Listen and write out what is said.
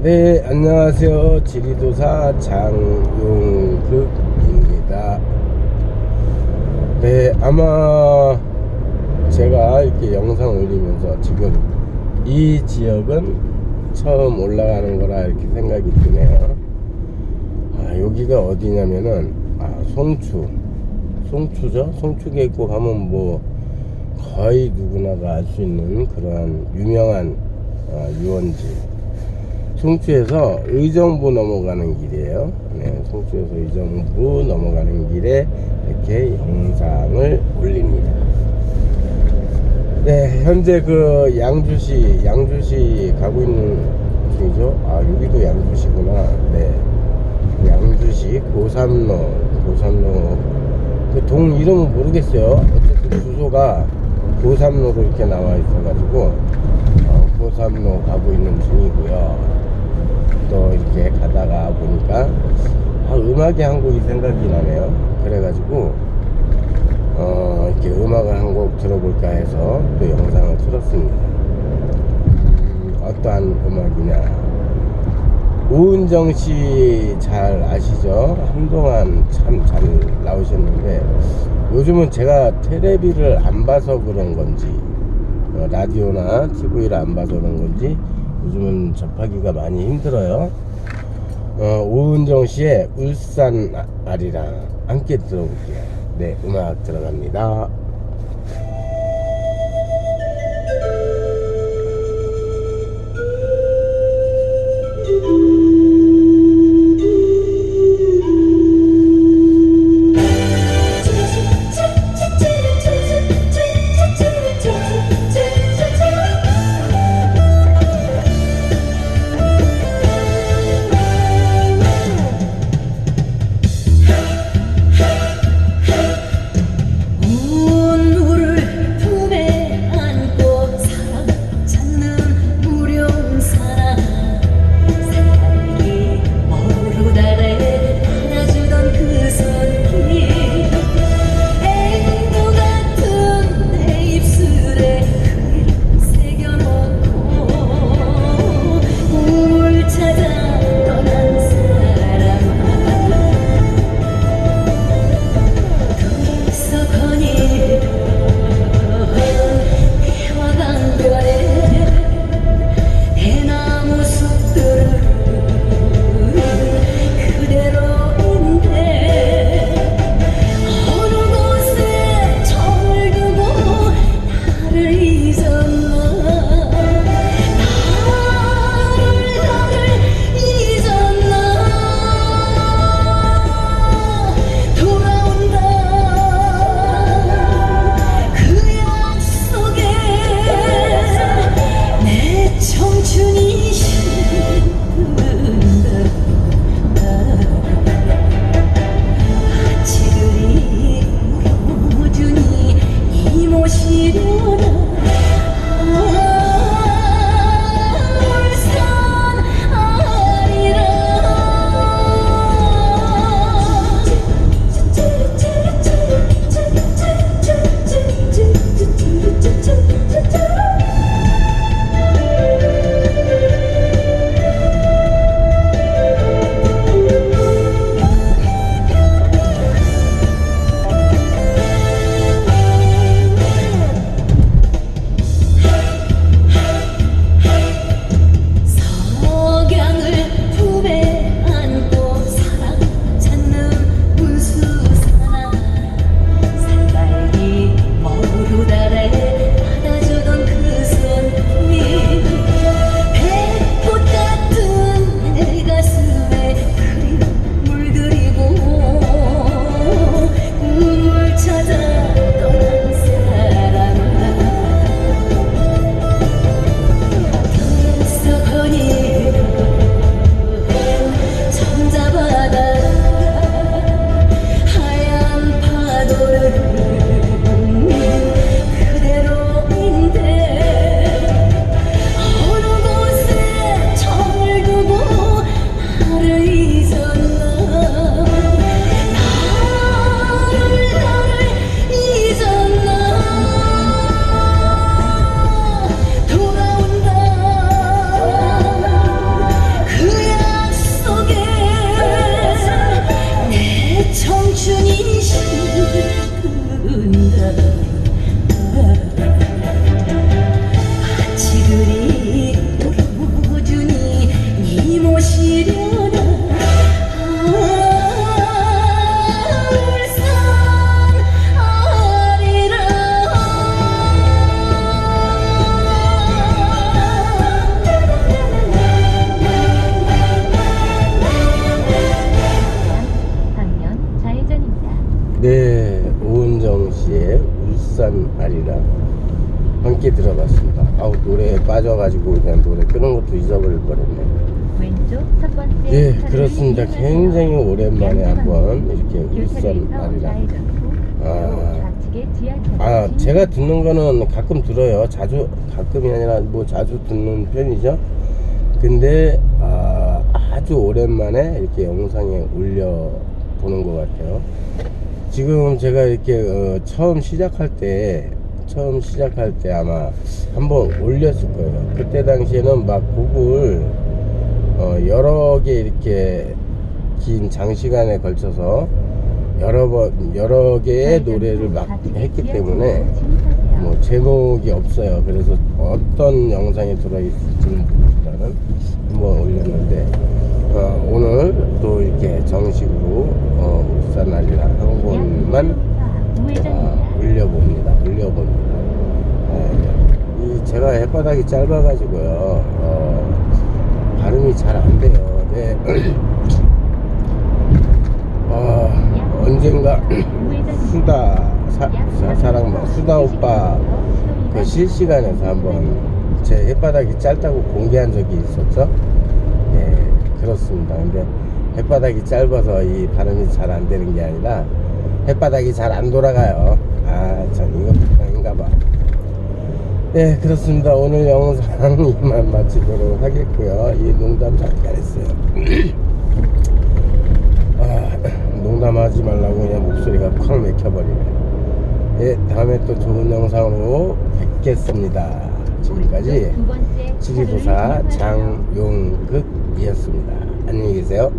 네, 안녕하세요. 지리도사 장용극입니다. 네, 아마 제가 이렇게 영상 올리면서 지금 이 지역은 처음 올라가는 거라 이렇게 생각이 드네요. 아, 여기가 어디냐면은, 아, 송추. 송추죠? 송추 계곡 하면 뭐, 거의 누구나가 알 수 있는 그러한 유명한 어, 유원지. 송추에서 의정부 넘어가는 길이에요. 네, 송추에서 의정부 넘어가는 길에 이렇게 영상을 올립니다. 네, 현재 그 양주시, 양주시 가고 있는 중이죠. 아, 여기도 양주시구나. 네. 양주시 고삼로, 고삼로. 그 동 이름은 모르겠어요. 어쨌든 주소가 고삼로로 이렇게 나와 있어 가지고, 어, 고삼로 가고 있는 중이고요. 또 이렇게 가다가 보니까, 아, 음악이 한 곡이 생각이 나네요. 그래가지고, 어, 이렇게 음악을 한 곡 들어볼까 해서 또 영상을 틀었습니다. 음, 어떠한 음악이냐. 오은정 씨 잘 아시죠? 한동안 참 잘 나오셨는데 요즘은 제가 테레비를 안 봐서 그런 건지 어, 라디오나 TV를 안 봐서 그런 건지 요즘은 접하기가 많이 힘들어요. 어, 오은정 씨의 울산 아리랑 함께 들어볼게요. 네, 음악 들어갑니다. 아리라 함께 들어봤습니다. 아우 노래에 빠져가지고 그냥 노래 끄는 것도 잊어버릴 뻔했네. 왼쪽 첫 번째 예, 그렇습니다. 굉장히 오랜만에 한번 이렇게. 좌회전 후 아. 아, 제가 듣는 거는 가끔 들어요. 자주, 가끔이 아니라 뭐 자주 듣는 편이죠. 근데, 아, 아주 오랜만에 이렇게 영상에 올려 보는 것 같아요. 지금 제가 이렇게 어, 처음 시작할 때, 처음 시작할 때 아마 한번 올렸을 거예요. 그때 당시에는 막 곡을 어, 여러 개 이렇게 긴 장시간에 걸쳐서 여러 번, 여러 개의 노래를 막 했기 때문에 뭐 제목이 없어요. 그래서 어떤 영상에 들어있을지는 모르지만은 한번 올렸는데 어, 오늘 또 이렇게 정식으로 어, 울산 아리라 한 권만 아, 올려봅니다. 네. 이 제가 햇바닥이 짧아가지고요. 어, 발음이 잘 안 돼요. 네. 어, 언젠가 수다 사, 사, 사랑 뭐 수다 오빠 그 실시간에서 한번 제 햇바닥이 짧다고 공개한 적이 있었죠. 예, 그렇습니다. 근데 햇바닥이 짧아서 이 발음이 잘 안 되는 게 아니라 햇바닥이 잘 안 돌아가요. 아, 참 이것도 병인가 봐. 네, 그렇습니다. 오늘 영상 이만 마치도록 하겠고요. 이 농담 잠깐 했어요. 아, 농담하지 말라고 그냥 목소리가 콱 맥혀버리네. 예, 다음에 또 좋은 영상으로 뵙겠습니다. 지금까지 지리부사 장용극이었습니다. 안녕히 계세요.